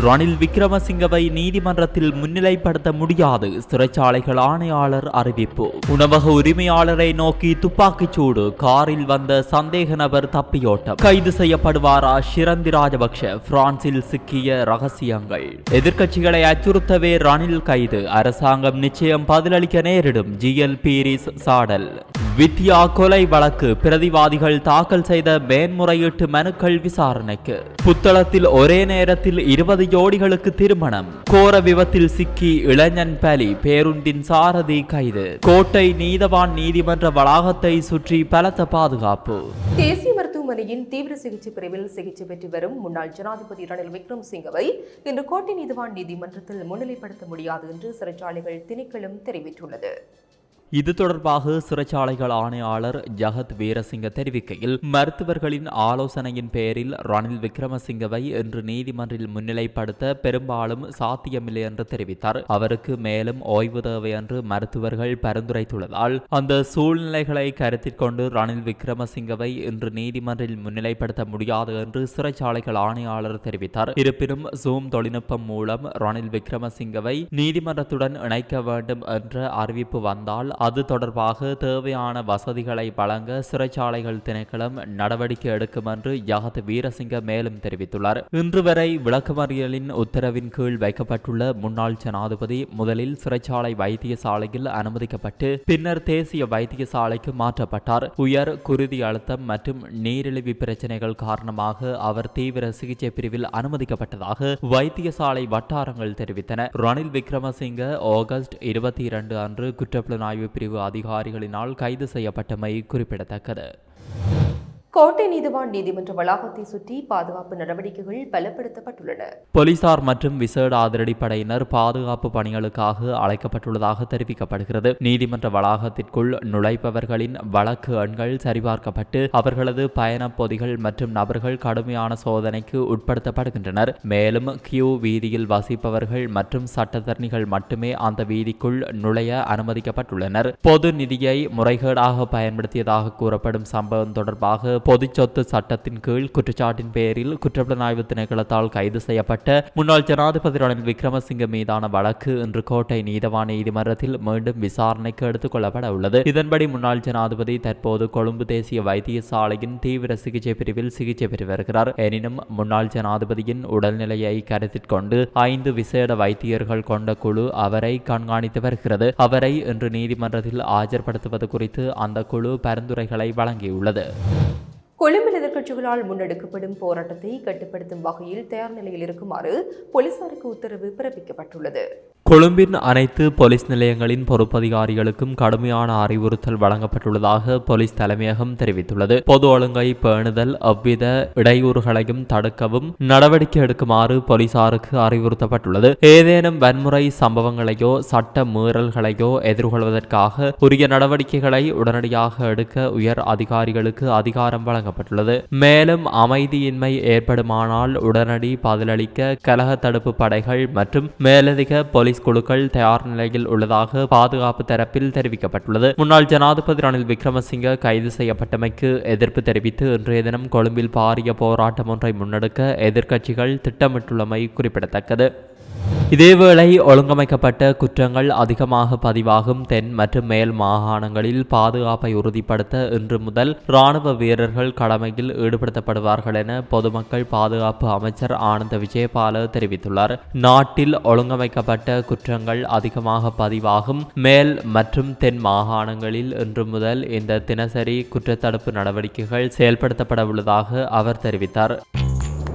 ரணில் விக்ரமசிங்கவை நீதிமன்றத்தில் முன்னிலைப்படுத்த முடியாது. சிறைச்சாலைகள் ஆணையாளர் அறிவிப்பு. உணவக உரிமையாளரை நோக்கி துப்பாக்கிச் சூடு காரில் வந்த சந்தேக நபர் தப்பியோட்டம். கைது செய்யப்படுவாரா ஷிரந்தி ராஜபக்ஷ? பிரான்சில் சிக்கிய ரகசியங்கள். எதிர்க்கட்சிகளை அச்சுறுத்தவே ரணில் கைது. அரசாங்கம் நிச்சயம் பதிலளிக்க நேரிடும். ஜிஎல் பீரிஸ் சாடல். வித்யா கொலை வழக்கு. பிரதிவாதிகள் தாக்கல் செய்த மேன்முறையீட்டு மனுக்கள் விசாரணைக்கு. புத்தளத்தில் ஒரே நேரத்தில் இருபது ஜோடிகளுக்கு திருமணம். கோர விபத்தில் சிக்கி இளைஞன் பலி பேருந்தின் சாரதி கைது. கோட்டை நீதவான் நீதிமன்ற வளாகத்தை சுற்றி பலத்த பாதுகாப்பு. தேசிய மருத்துவமனையின் தீவிர சிகிச்சை பிரிவில் சிகிச்சை பெற்று வரும் முன்னாள் ஜனாதிபதி ரணில் விக்ரமசிங்கவை இன்று கோட்டை நீதிவான் நீதிமன்றத்தில் முன்னிலைப்படுத்த முடியாது என்று சிறைச்சாலைகள் திணைக்களம் தெரிவித்துள்ளது. இது தொடர்பாக சிறைச்சாலைகள் ஆணையாளர் ஜகத் வீரசிங்க தெரிவிக்கையில் மருத்துவர்களின் ஆலோசனையின் பெயரில் ரணில் விக்ரமசிங்கவை இன்று நீதிமன்றில் முன்னிலைப்படுத்த பெரும்பாலும் சாத்தியமில்லை என்று தெரிவித்தார். அவருக்கு மேலும் ஓய்வு தேவை என்று மருத்துவர்கள் பரிந்துரைத்துள்ளதால் அந்த சூழ்நிலைகளை கருத்தில் கொண்டு ரணில் விக்ரமசிங்கவை இன்று நீதிமன்றில் முன்னிலைப்படுத்த முடியாது என்று சிறைச்சாலைகள் ஆணையாளர் தெரிவித்தார். இருப்பினும் ஜூம் தொழில்நுட்பம் மூலம் ரணில் விக்ரமசிங்கவை நீதிமன்றத்துடன் இணைக்க வேண்டும் என்ற அறிவிப்பு வந்தால் அது தொடர்பாக தேவையான வசதிகளை வழங்க சிறைச்சாலைகள் திணைக்களம் நடவடிக்கை எடுக்கும் என்று ஜகத் வீரசிங்க மேலும் தெரிவித்துள்ளார். இன்று வரை விளக்கமறியலின் உத்தரவின் கீழ் வைக்கப்பட்டுள்ள முன்னாள் ஜனாதிபதி முதலில் சிறைச்சாலை வைத்தியசாலையில் அனுமதிக்கப்பட்டு பின்னர் தேசிய வைத்தியசாலைக்கு மாற்றப்பட்டார். உயர் குருதி அழுத்தம் மற்றும் நீரிழிவு பிரச்சனைகள் காரணமாக அவர் தீவிர சிகிச்சை பிரிவில் அனுமதிக்கப்பட்டதாக வைத்தியசாலை வட்டாரங்கள் தெரிவித்தன. ரணில் விக்ரமசிங்க ஆகஸ்ட் இருபத்தி இரண்டு அன்று குற்றப்புலனாய்வு பிரிவு அதிகாரிகளினால் கைது செய்யப்பட்டமை குறிப்பிடத்தக்கது. கோட்டை நீதிவான் நீதிமன்ற வளாகத்தை சுற்றி பாதுகாப்பு நடவடிக்கைகள் பலப்படுத்தப்பட்டுள்ளன. போலீசார் மற்றும் விசேட அதிரடிப்படையினர் பாதுகாப்பு பணிகளுக்காக அழைக்கப்பட்டுள்ளதாக தெரிவிக்கப்படுகிறது. நீதிமன்ற வளாகத்திற்குள் நுழைப்பவர்களின் வழக்கு எண்கள் சரிபார்க்கப்பட்டு அவர்களது பயணப் பொதிகள் மற்றும் நபர்கள் கடுமையான சோதனைக்கு உட்படுத்தப்படுகின்றனர். மேலும் கியூ வீதியில் வசிப்பவர்கள் மற்றும் சட்டத்தரணிகள் மட்டுமே அந்த வீதிக்குள் நுழைய அனுமதிக்கப்பட்டுள்ளனர். பொது நிதியை முறைகேடாக பயன்படுத்தியதாக கூறப்படும் சம்பவம் தொடர்பாக பொது சொத்து சட்டத்தின் கீழ் குற்றச்சாட்டின் பேரில் குற்றப்புலனாய்வு திணைக்களத்தால் கைது செய்யப்பட்ட முன்னாள் ஜனாதிபதி ரணில் விக்ரமசிங்க மீதான வழக்கு இன்று கோட்டை நீதவான் நீதிமன்றத்தில் மீண்டும் விசாரணைக்கு எடுத்துக் கொள்ளப்பட உள்ளது. இதன்படி முன்னாள் ஜனாதிபதி தற்போது கொழும்பு தேசிய வைத்தியசாலையின் தீவிர சிகிச்சை பிரிவில் சிகிச்சை பெற்று வருகிறார். எனினும் முன்னாள் ஜனாதிபதியின் உடல்நிலையை கருத்தில் கொண்டு ஐந்து விசேட வைத்தியர்கள் கொண்ட குழு அவரை கண்காணித்து வருகிறது. அவரை இன்று நீதிமன்றத்தில் ஆஜர்படுத்துவது குறித்து அந்த குழு பரிந்துரைகளை வழங்கியுள்ளது. கொழும்பில் எதிர்க்கட்சிகளால் முன்னெடுக்கப்படும் போராட்டத்தை கட்டுப்படுத்தும் வகையில் தயார் நிலையில் இருக்குமாறு போலீசாருக்கு உத்தரவு பிறப்பிக்கப்பட்டுள்ளது. கொழும்பின் அனைத்து போலீஸ் நிலையங்களின் பொறுப்பதிகாரிகளுக்கும் கடுமையான அறிவுறுத்தல் வழங்கப்பட்டுள்ளதாக போலீஸ் தலைமையகம் தெரிவித்துள்ளது. பொது ஒழுங்கை பேணுதல் அவ்வித இடையூறுகளையும் தடுக்கவும் நடவடிக்கை எடுக்குமாறு போலீசாருக்கு அறிவுறுத்தப்பட்டுள்ளது. ஏதேனும் வன்முறை சம்பவங்களையோ சட்ட மீறல்களையோ எதிர்கொள்வதற்காக உரிய நடவடிக்கைகளை உடனடியாக எடுக்க உயர் அதிகாரிகளுக்கு அதிகாரம் வழங்கப்பட்டுள்ளது. மேலும் அமைதியின்மை ஏற்படுமானால் உடனடி பதிலளிக்க கலக தடுப்பு படைகள் மற்றும் மேலதிக போலீஸ் குழுக்கள் தயார் நிலையில் உள்ளதாக பாதுகாப்பு தரப்பில் தெரிவிக்கப்பட்டுள்ளது. முன்னாள் ஜனாதிபதி ரணில் விக்ரமசிங்க கைது செய்யப்பட்டமைக்கு எதிர்ப்பு தெரிவித்து இன்றைய தினம் கொழும்பில் பாரிய போராட்டம் ஒன்றை முன்னெடுக்க எதிர்க்கட்சிகள் திட்டமிட்டுள்ளமை குறிப்பிடத்தக்கது. இதேவேளை ஒழுங்கமைக்கப்பட்ட குற்றங்கள் அதிகமாக பதிவாகும் தென் மற்றும் மேல் மாகாணங்களில் பாதுகாப்பை உறுதிப்படுத்த இன்று முதல் ராணுவ வீரர்கள் கடமையில் ஈடுபடுத்தப்படுவார்கள் என பொதுமக்கள் பாதுகாப்பு அமைச்சர் ஆனந்த விஜயபால தெரிவித்துள்ளார். நாட்டில் ஒழுங்கமைக்கப்பட்ட குற்றங்கள் அதிகமாக பதிவாகும் மேல் மற்றும் தென் மாகாணங்களில் இன்று முதல் இந்த தினசரி குற்றத்தடுப்பு நடவடிக்கைகள் செயல்படுத்தப்பட உள்ளதாக அவர் தெரிவித்தார்.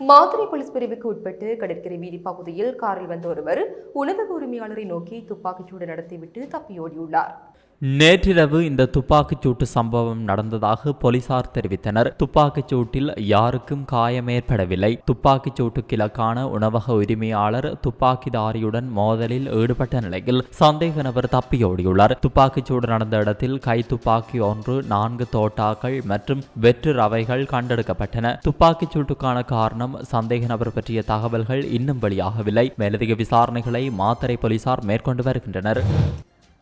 மாதிரி போலீஸ் பிரிவுக்கு உட்பட்டு கடற்கரை வீதி பகுதியில் காரில் வந்த ஒருவர் உணவக உரிமையாளரை நோக்கி துப்பாக்கிச்சூடு நடத்திவிட்டு தப்பியோடியுள்ளார். நேற்றிரவு இந்த துப்பாக்கிச் சூட்டு சம்பவம் நடந்ததாக போலீசார் தெரிவித்தனர். துப்பாக்கிச் சூட்டில் யாருக்கும் காயம் ஏற்படவில்லை. துப்பாக்கிச் சூட்டுக்கு இலக்கான உணவக உரிமையாளர் துப்பாக்கிதாரியுடன் மோதலில் ஈடுபட்ட நிலையில் சந்தேக நபர் தப்பியோடியுள்ளார். துப்பாக்கிச்சூடு நடந்த இடத்தில் கை துப்பாக்கி ஒன்று நான்கு தோட்டாக்கள் மற்றும் வெற்று ரவைகள் கண்டெடுக்கப்பட்டன. துப்பாக்கிச் சூட்டுக்கான காரணம் சந்தேக நபர் பற்றிய தகவல்கள் இன்னும் வெளியாகவில்லை. மேலதிக விசாரணைகளை மாத்தறை போலீசார் மேற்கொண்டு வருகின்றனர்.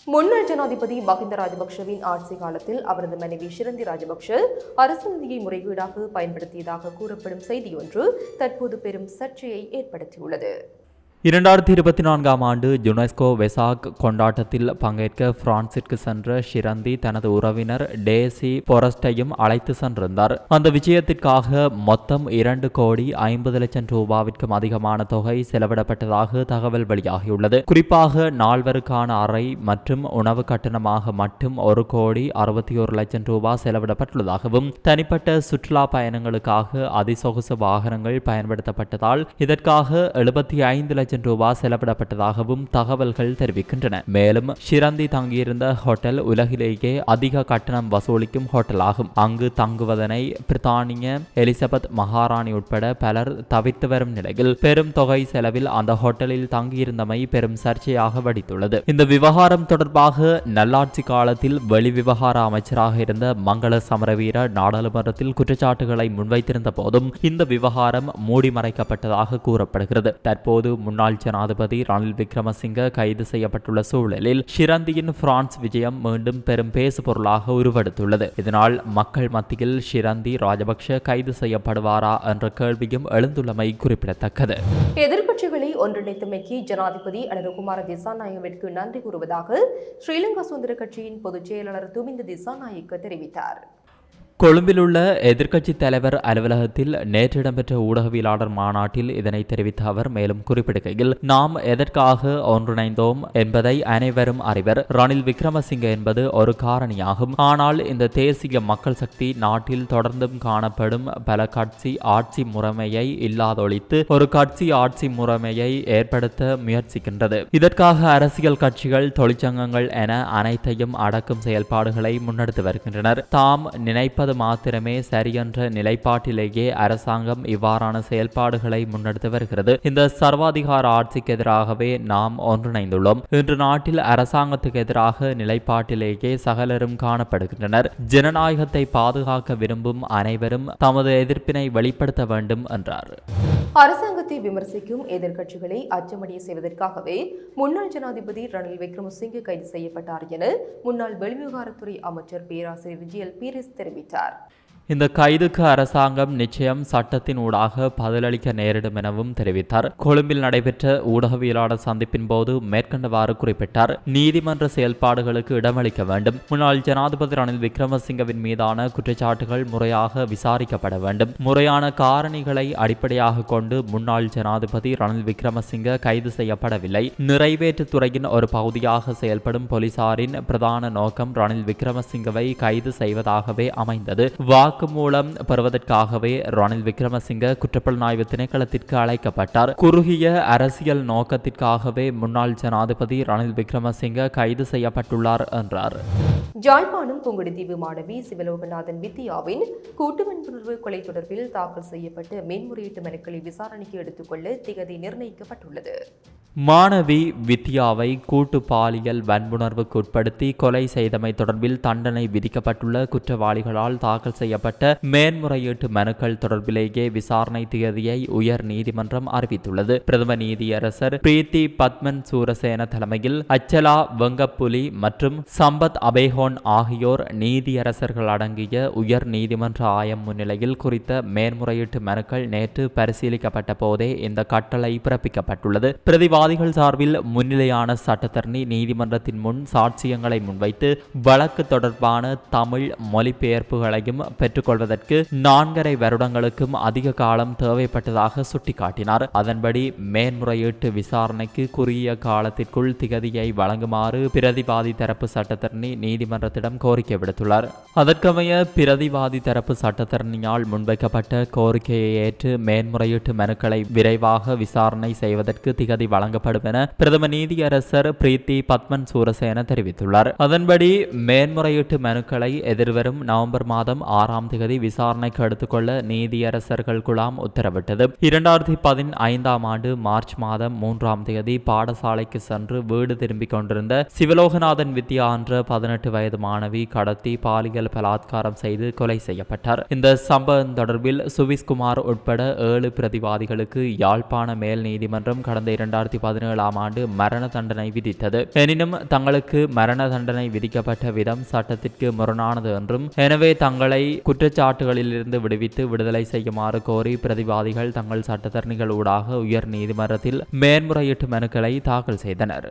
முன்னாள் ஜனாதிபதி மஹிந்த ராஜபக்ஷவின் ஆட்சி காலத்தில் அவரது மனைவி ஷிரந்தி ராஜபக்ஷ அரசு நிதியை முறைகேடாக பயன்படுத்தியதாக கூறப்படும் செய்தியொன்று தற்போது பெரும் சர்ச்சையை ஏற்படுத்தியுள்ளது. இரண்டாயிரத்தி இருபத்தி நான்காம் ஆண்டு யுனெஸ்கோ வெசாக் கொண்டாட்டத்தில் பங்கேற்க பிரான்சிற்கு சென்ற ஷிரந்தி தனது உறவினர் டேசி பொரஸ்டையும் அழைத்து சென்றிருந்தார். அந்த விஜயத்திற்காக மொத்தம் இரண்டு கோடி ஐம்பது லட்சம் ரூபாவிற்கும் அதிகமான தொகை செலவிடப்பட்டதாக தகவல் வெளியாகியுள்ளது. குறிப்பாக நால்வருக்கான அறை மற்றும் உணவு கட்டணமாக மட்டும் ஒரு கோடி அறுபத்தி ஒரு லட்சம் ரூபாய் செலவிடப்பட்டுள்ளதாகவும் தனிப்பட்ட சுற்றுலா பயணங்களுக்காக அதிசொகுசு வாகனங்கள் பயன்படுத்தப்பட்டதால் இதற்காக எழுபத்தி ஐந்து லட்சம் ரூபாய் செலவிடப்பட்டதாகவும் தகவல்கள் தெரிவிக்கின்றன. மேலும் ஷிரந்தி தங்கியிருந்த ஹோட்டல் உலகிலேயே அதிக கட்டணம் வசூலிக்கும் ஹோட்டலாகும். அங்கு தங்குவதனை பிரித்தானிய எலிசபெத் மகாராணி உட்பட பலர் தவித்து வரும் நிலையில் பெரும் தொகை செலவில் அந்த ஹோட்டலில் தங்கியிருந்தமை பெரும் சர்ச்சையாக வடித்துள்ளது. இந்த விவகாரம் தொடர்பாக நல்லாட்சி காலத்தில் வெளிவிவகார அமைச்சராக இருந்த மங்கள சமரவீர நாடாளுமன்றத்தில் குற்றச்சாட்டுகளை முன்வைத்திருந்த போதும் இந்த விவகாரம் மூடி மறைக்கப்பட்டதாக கூறப்படுகிறது. தற்போது முன்னாள் ஜனாதிபதி ரணில் விக்ரமசிங்க கைது செய்யப்பட்டுள்ள சூழலில் ஷிரந்தியின் பிரான்ஸ் விஜயம் மீண்டும் பெரும் பேசு பொருளாக உருவெடுத்துள்ளது. இதனால் மக்கள் மத்தியில் ஷிரந்தி ராஜபக்ஷ கைது செய்யப்படுவாரா என்ற கேள்வியும் எழுந்துள்ளமை குறிப்பிடத்தக்கது. எதிர்க்கட்சிகளை ஒன்றிணைத்தமைக்கு ஜனாதிபதி அனுரகுமார திசாநாயகவிற்கு நன்றி கூறுவதாக ஸ்ரீலங்கா சுதந்திர கட்சியின் பொதுச் செயலாளர் துமிந்த திசாநாயக்க தெரிவித்தார். கொழும்பில் உள்ள எதிர்க்கட்சி தலைவர் அலுவலகத்தில் நேற்று இடம்பெற்ற ஊடகவியலாளர் மாநாட்டில் இதனை தெரிவித்த அவர் மேலும் குறிப்பிடுகையில் நாம் எதற்காக ஒன்றிணைந்தோம் என்பதை அனைவரும் அறிவர். ரணில் விக்ரமசிங்க என்பது ஒரு காரணியாகும். ஆனால் இந்த தேசிய மக்கள் சக்தி நாட்டில் தொடர்ந்தும் காணப்படும் பல கட்சி ஆட்சி முறைமையை இல்லாதொழித்து ஒரு கட்சி ஆட்சி முறைமையை ஏற்படுத்த முயற்சிக்கின்றது. இதற்காக அரசியல் கட்சிகள் தொழிற்சங்கங்கள் என அனைத்தையும் அடக்கும் செயல்பாடுகளை முன்னெடுத்து வருகின்றனர். தாம் நினைப்ப நினைப்பது மாத்திரமே சரியென்ற நிலைப்பாட்டிலேயே அரசாங்கம் இவ்வாறான செயல்பாடுகளை முன்னெடுத்து வருகிறது. இந்த சர்வாதிகார ஆட்சிக்கு எதிராகவே நாம் ஒன்றிணைந்துள்ளோம். இன்று நாட்டில் அரசாங்கத்துக்கு எதிராக நிலைப்பாட்டிலேயே சகலரும் காணப்படுகின்றனர். ஜனநாயகத்தை பாதுகாக்க விரும்பும் அனைவரும் தமது எதிர்ப்பினை வெளிப்படுத்த வேண்டும் என்றார். அரசாங்கத்தை விமர்சிக்கும் எதிர்க்கட்சிகளை அச்சமடைய செய்வதற்காகவே முன்னாள் ஜனாதிபதி ரணில் விக்ரமசிங்கே கைது செய்யப்பட்டார் என முன்னாள் வெளிவிவகாரத்துறை அமைச்சர் பேராசிரியர் விஜயல் பீரிஸ் தெரிவித்தார். That. இந்த கைதுக்கு அரசாங்கம் நிச்சயம் சட்டத்தின் ஊடாக பதிலளிக்க நேரிடும் எனவும் தெரிவித்தார். கொழும்பில் நடைபெற்ற ஊடகவியலாளர் சந்திப்பின் போது மேற்கண்டவாறு குறிப்பிட்டார். நீதிமன்ற செயல்பாடுகளுக்கு இடமளிக்க வேண்டும். முன்னாள் ஜனாதிபதி ரணில் விக்ரமசிங்கவின் மீதான குற்றச்சாட்டுகள் முறையாக விசாரிக்கப்பட வேண்டும். முறையான காரணிகளை அடிப்படையாக கொண்டு முன்னாள் ஜனாதிபதி ரணில் விக்ரமசிங்க கைது செய்யப்படவில்லை. நிறைவேற்று துறையின் ஒரு பகுதியாக செயல்படும் போலீசாரின் பிரதான நோக்கம் ரணில் விக்ரமசிங்கவை கைது செய்வதாகவே அமைந்தது. வாக்குமூலம் பெறுவதற்காகவே ரணில் விக்ரமசிங்க குற்றப்புலனாய்வு திணைக்களத்திற்கு அழைக்கப்பட்டார். குறுகிய அரசியல் நோக்கத்திற்காகவே முன்னாள் ஜனாதிபதி ரணில் விக்ரமசிங்க கைது செய்யப்பட்டுள்ளார் என்றார். ஜாழ்ப்பாணம் புங்குடுதீவு மாணவி சிவலோகநாதன் வித்யாவின் கூட்டு வன்புணர்வு கொலை தொடர்பில் தாக்கல் செய்யப்பட்ட மேன்முறையீட்டு மனுக்களை விசாரணைக்கு எடுத்துக்கொள்ள திகதி நிர்ணயிக்கப்பட்டுள்ளது. மாணவி வித்யாவை கூட்டு பாலியல் வன்புணர்வுக்கு உட்படுத்தி கொலை செய்தமை தொடர்பில் தண்டனை விதிக்கப்பட்டுள்ள குற்றவாளிகளால் தாக்கல் செய்யப்பட்ட மேன்முறையீட்டு மனுக்கள் தொடர்பிலேயே விசாரணை தேதியை உயர் நீதிமன்றம் அறிவித்துள்ளது. பிரதம நீதியரசர் பிரீத்தி பத்மன் சூரசேன தலைமையில் அச்சலா வெங்கப்புலி மற்றும் சம்பத் அபேஹோன் ஆகியோர் நீதியரசர்கள் அடங்கிய உயர் நீதிமன்ற ஆயம் முன்னிலையில் குறித்த மேன்முறையீட்டு மனுக்கள் நேற்று பரிசீலிக்கப்பட்ட போதே இந்த கட்டளை பிறப்பிக்கப்பட்டுள்ளது. பிரதிவாதிகள் சார்பில் முன்னிலையான சட்டத்தரணி நீதிமன்றத்தின் முன் சாட்சியங்களை முன்வைத்து வழக்கு தொடர்பான தமிழ் மொழிபெயர்ப்புகளையும் பெற்றுக்கொள்வதற்கு நான்கரை வருடங்களுக்கும் அதிக காலம் தேவைப்பட்டதாக சுட்டிக்காட்டினார். அதன்படி மேன்முறையீட்டு விசாரணைக்கு குறுகிய காலத்திற்குள் திகதியை வழங்குமாறு பிரதிவாதி தரப்பு சட்டத்தரணி நீதிமன்ற நீதிமன்றத்திடம் கோரிக்கை விடுத்துள்ளார். அதற்கமைய பிரதிவாதி தரப்பு சட்டத்தரணியால் முன்வைக்கப்பட்ட கோரிக்கையை ஏற்று மேன்முறையீட்டு மனுக்களை விரைவாக விசாரணை செய்வதற்கு திகதி வழங்கப்படும் என பிரதம நீதியரசர் பிரீத்தி பத்மன் சூரசேன தெரிவித்துள்ளார். அதன்படி மேன்முறையீட்டு மனுக்களை எதிர்வரும் நவம்பர் மாதம் ஆறாம் தேதி விசாரணைக்கு எடுத்துக்கொள்ள நீதியரசர்கள் குழாம் உத்தரவிட்டது. இரண்டாயிரத்தி பதினைந்தாம் ஆண்டு மார்ச் மாதம் மூன்றாம் தேதி பாடசாலைக்கு சென்று வீடு திரும்பிக் கொண்டிருந்த சிவலோகநாதன் வித்யா என்ற பதினெட்டு வயது மாணவி கடத்தி பாலியல் பலாத்காரம் செய்து கொலை செய்யப்பட்டார். இந்த சம்பவம் தொடர்பில் சுவிஸ்குமார் உட்பட ஏழு பிரதிவாதிகளுக்கு யாழ்ப்பாண மேல் நீதிமன்றம் கடந்த இரண்டாயிரத்தி பதினேழாம் ஆண்டு மரண தண்டனை விதித்தது. எனினும் தங்களுக்கு மரண தண்டனை விதிக்கப்பட்ட விதம் சட்டத்திற்கு முரணானது என்றும் எனவே தங்களை குற்றச்சாட்டுகளிலிருந்து விடுவித்து விடுதலை செய்யுமாறு கோரி பிரதிவாதிகள் தங்கள் சட்டத்தரணிகள் ஊடாக உயர் நீதிமன்றத்தில் மேன்முறையீட்டு மனுக்களை தாக்கல் செய்தனர்.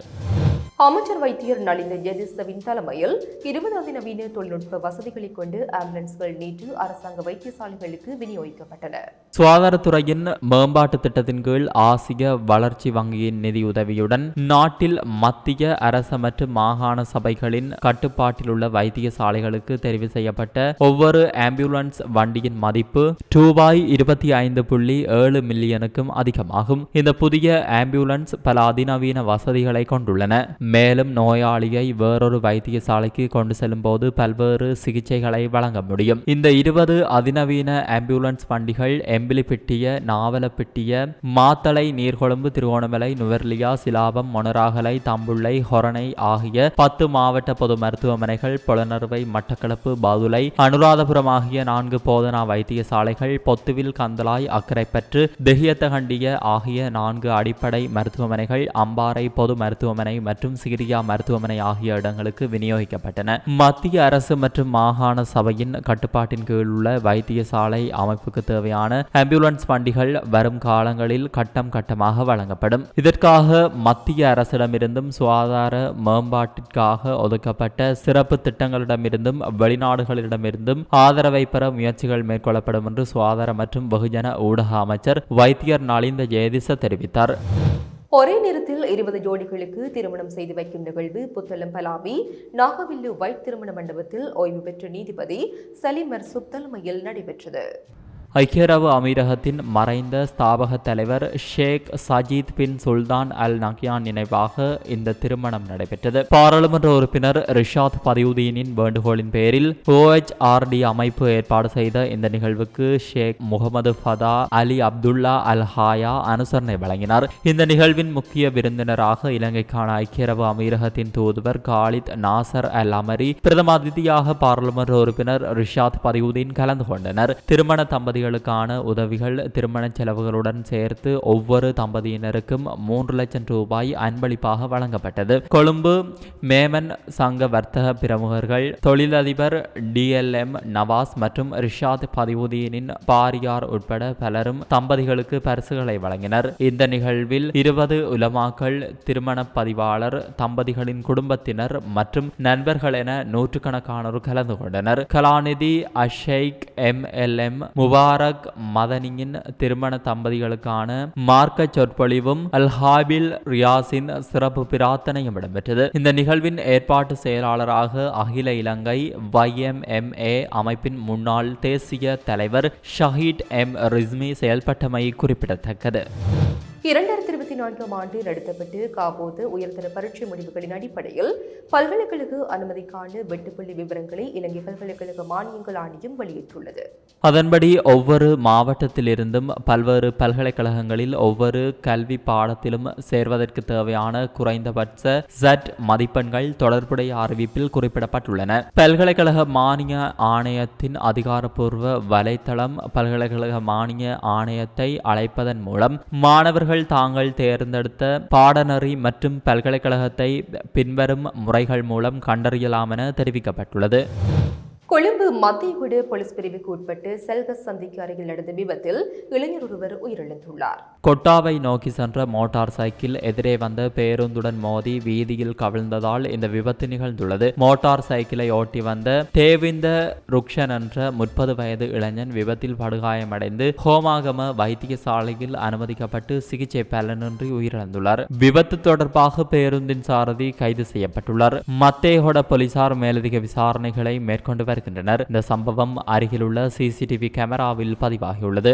அமைச்சர் வைத்தியர் நலிந்த ஜெதிசவின் தலைமையில் இருபது அதிநவீன தொழில்நுட்ப வசதிகளை கொண்டு ஆம்புலன்ஸ்கள் நேற்று அரசாங்க வைத்தியசாலைகளுக்கு விநியோகிக்கப்பட்டன. சுகாதாரத்துறையின் மேம்பாட்டு திட்டத்தின் கீழ் ஆசிய வளர்ச்சி வங்கியின் நிதியுதவியுடன் நாட்டில் மத்திய அரச மற்றும் மாகாண சபைகளின் கட்டுப்பாட்டில் உள்ள வைத்தியசாலைகளுக்கு தெரிவு செய்யப்பட்ட ஒவ்வொரு ஆம்புலன்ஸ் வண்டியின் மதிப்பு ரூபாய் இருபத்தி ஐந்து புள்ளி ஏழு மில்லியனுக்கும் அதிகமாகும். இந்த புதிய ஆம்புலன்ஸ் பல அதிநவீன வசதிகளை கொண்டுள்ளன. மேலும் நோயாளியை வேறொரு வைத்தியசாலைக்கு கொண்டு செல்லும் போது பல்வேறு சிகிச்சைகளை வழங்க முடியும். இந்த இருபது அதிநவீன ஆம்புலன்ஸ் வண்டிகள் எம்பிலிப்பிட்டிய நாவலப்பிட்டிய மாத்தளை நீர்கொழும்பு திருவோணமலை நுவர்லியா சிலாபம் மொனராகலை தம்புள்ளை ஹொரணை ஆகிய பத்து மாவட்ட பொது மருத்துவமனைகள் புலனறுவை மட்டக்களப்பு பாதுலை அனுராதபுரம் ஆகிய நான்கு போதனா வைத்தியசாலைகள் பொத்துவில் கந்தலாய் அக்கரைப்பற்று தெஹியத்தகண்டிய ஆகிய நான்கு அடிப்படை மருத்துவமனைகள் அம்பாறை பொது மருத்துவமனை மற்றும் சிகிரியா மருத்துவமனை ஆகிய இடங்களுக்கு விநியோகிக்கப்பட்டன. மத்திய அரசு மற்றும் மாகாண சபையின் கட்டுப்பாட்டின் கீழ் உள்ள வைத்தியசாலை அமைப்புக்கு தேவையான ஆம்புலன்ஸ் வண்டிகள் வரும் காலங்களில் கட்டம் கட்டமாக வழங்கப்படும். இதற்காக மத்திய அரசிடமிருந்தும் சுகாதார மேம்பாட்டிற்காக ஒதுக்கப்பட்ட சிறப்பு திட்டங்களிடமிருந்தும் வெளிநாடுகளிடமிருந்தும் ஆதரவை பெற முயற்சிகள் மேற்கொள்ளப்படும் என்று சுகாதார மற்றும் வெகுஜன ஊடக அமைச்சர் வைத்தியர் நலிந்த ஜெயதிச தெரிவித்தார். ஒரே நேரத்தில் இருபது ஜோடிகளுக்கு திருமணம் செய்து வைக்கும் நிகழ்வு புத்தளம் பலாவி நாகவில்லு வைட் திருமண மண்டபத்தில் ஓய்வு பெற்ற நீதிபதி சலீமர் சுப் தலைமையில் நடைபெற்றது. ஐக்கிய அரபு அமீரகத்தின் மறைந்த ஸ்தாபக தலைவர் ஷேக் சஜீத் பின் சுல்தான் அல் நக்யான் நினைவாக இந்த திருமணம் நடைபெற்றது. பாராளுமன்ற உறுப்பினர் ரிஷாத் பதியுதீனின் வேண்டுகோளின் பேரில் ஓஎச்ஆர்டி அமைப்பு ஏற்பாடு செய்த இந்த நிகழ்வுக்கு ஷேக் முகமது ஃபதா அலி அப்துல்லா அல் ஹாயா அனுசரணை வழங்கினார். இந்த நிகழ்வின் முக்கிய விருந்தினராக இலங்கைக்கான ஐக்கிய அரபு அமீரகத்தின் தூதுவர் காலித் நாசர் அல் அமரி பிரதம அதிதியாக பாராளுமன்ற உறுப்பினர் ரிஷாத் பதியுதீன் கலந்து கொண்டனர். திருமண தம்பதிகளுக்கான உதவிகள் திருமண செலவுகளுடன் சேர்த்து ஒவ்வொரு தம்பதியினருக்கும் மூன்று லட்சம் ரூபாய் அன்பளிப்பாக வழங்கப்பட்டது. கொழும்பு மேமன் சங்க வர்த்தக பிரமுகர்கள் தொழிலதிபர் டிஎல்எம் நவாஸ் மற்றும் ரிஷாத் பதிவுதீனின் பாரியார் உட்பட பலரும் தம்பதிகளுக்கு பரிசுகளை வழங்கினர். இந்த நிகழ்வில் இருபது உலமாக்கள் திருமண பதிவாளர் தம்பதிகளின் குடும்பத்தினர் மற்றும் நண்பர்கள் என நூற்றுக்கணக்கானோர் கலந்து கொண்டனர். கலாநிதி அஷைக் எம் எல் எம் முபாரக் மதனியின் திருமண தம்பதிகளுக்கான மார்க்க சொற்பொழிவும் அல் ஹாபில் ரியாஸின் சிறப்பு பிரார்த்தனையும் இடம்பெற்றது. இந்த நிகழ்வின் ஏற்பாட்டு செயலாளராக அகில இலங்கை வைஎம்எம்ஏ அமைப்பின் முன்னாள் தேசிய தலைவர் ஷஹீட் எம் ரிஸ்மி செயல்பட்டமை குறிப்பிடத்தக்கது. இரண்டாயிரத்தி இருபத்தி நான்காம் ஆண்டு நடத்தப்பட்டு காபோது உயர்தர பரீட்சை முடிவுகளின் அடிப்படையில் பல்கலைக்கழக அனுமதிக்கான வெட்டுப்புள்ளி விவரங்களை இலங்கை பல்கலைக்கழக மானியங்கள் ஆணையம் வெளியிட்டுள்ளது. அதன்படி ஒவ்வொரு மாவட்டத்திலிருந்தும் பல்வேறு பல்கலைக்கழகங்களில் ஒவ்வொரு கல்வி பாடத்திலும் சேர்வதற்கு தேவையான குறைந்தபட்ச Z மதிப்பெண்கள் தொடர்புடைய அறிவிப்பில் குறிப்பிடப்பட்டுள்ளன. பல்கலைக்கழக மானிய ஆணையத்தின் அதிகாரப்பூர்வ வலைத்தளம் பல்கலைக்கழக மானிய ஆணையத்தை அழைப்பதன் மூலம் மாணவர்கள் தாங்கள் தேர்ந்தெடுத்த பாடநெறி மற்றும் பல்கலைக்கழகத்தை பின்வரும் முறைகள் மூலம் கண்டறியலாம் என தெரிவிக்கப்பட்டுள்ளது. கொழும்பு மத்தியகுடு போலீஸ் பிரிவுக்கு உட்பட்டு செல்கஸ் சந்திக்கு அருகில் நடந்த விபத்தில் இளைஞர் ஒருவர் உயிரிழந்துள்ளார். கொட்டாவை நோக்கி சென்ற மோட்டார் சைக்கிள் எதிரே வந்த பேருந்துடன் மோதி வீதியில் கவிழ்ந்ததால் இந்த விபத்து நிகழ்ந்துள்ளது. மோட்டார் சைக்கிளை ஓட்டி வந்த தேவிந்த ருக்ஷன் என்ற முப்பது வயது இளைஞன் விபத்தில் படுகாயமடைந்து ஹோமாகம வைத்தியசாலையில் அனுமதிக்கப்பட்டு சிகிச்சை பலனின்றி உயிரிழந்துள்ளார். விபத்து தொடர்பாக பேருந்தின் சாரதி கைது செய்யப்பட்டுள்ளார். மத்தேகொட போலீசார் மேலதிக விசாரணைகளை மேற்கொண்டு வருகின்றனர். இந்த சம்பவம் அருகிலுள்ள சிசிடிவி கேமராவில் பதிவாகியுள்ளது.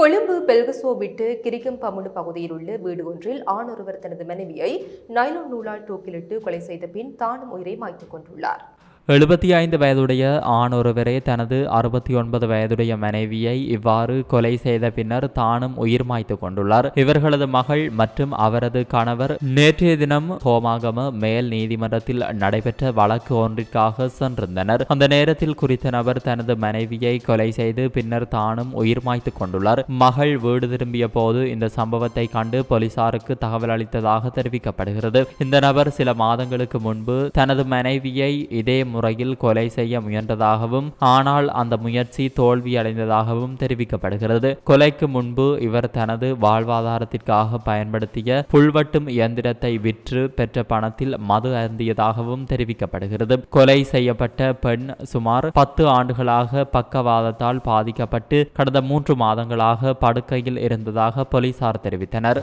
கொழும்பு பெல்கசோ விட்டு கிரிகம் பமுனு பகுதியில் உள்ள வீடு ஒன்றில் ஆணொருவர் தனது மனைவியை நைலோன் நூலால் தூக்கிலிட்டு கொலை செய்த பின் தானும் உயிரை மாய்த்துக் கொண்டுள்ளார். எழுபத்தி ஐந்து வயதுடைய ஆண் ஒருவரே தனது அறுபத்தி ஒன்பது வயதுடைய மனைவியை இவ்வாறு கொலை செய்த பின்னர் தானும் உயிர் மாய்த்து கொண்டுள்ளார். இவர்களது மகள் மற்றும் அவரது கணவர் நேற்றைய தினம் ஹோமாகம மேல் நீதிமன்றத்தில் நடைபெற்ற வழக்கு ஒன்றிற்காக சென்றிருந்தனர். அந்த நேரத்தில் குறித்த நபர் தனது மனைவியை கொலை செய்து பின்னர் தானும் உயிர் மாய்த்து கொண்டுள்ளார். மகள் வீடு திரும்பிய போது இந்த சம்பவத்தை கண்டு போலீசாருக்கு தகவல் அளித்ததாக தெரிவிக்கப்படுகிறது. இந்த நபர் சில மாதங்களுக்கு முன்பு தனது மனைவியை இதே முறையில் கொலை செய்ய முயன்றதாகவும் ஆனால் அந்த முயற்சி தோல்வியடைந்ததாகவும் தெரிவிக்கப்படுகிறது. கொலைக்கு முன்பு இவர் தனது வாழ்வாதாரத்திற்காக பயன்படுத்திய புல்வட்டும் இயந்திரத்தை விற்று பெற்ற பணத்தில் மது அருந்தியதாகவும் தெரிவிக்கப்படுகிறது. கொலை செய்யப்பட்ட பெண் சுமார் பத்து ஆண்டுகளாக பக்கவாதத்தால் பாதிக்கப்பட்டு கடந்த மூன்று மாதங்களாக படுக்கையில் இருந்ததாக போலீசார் தெரிவித்தனர்.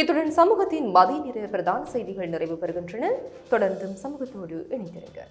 இத்துடன் சமூகத்தின் மதிய நிறைவு பிரதான செய்திகள் நிறைவு பெறுகின்றன. தொடர்ந்தும் சமூகத்தோடு இணைந்திருங்கள்.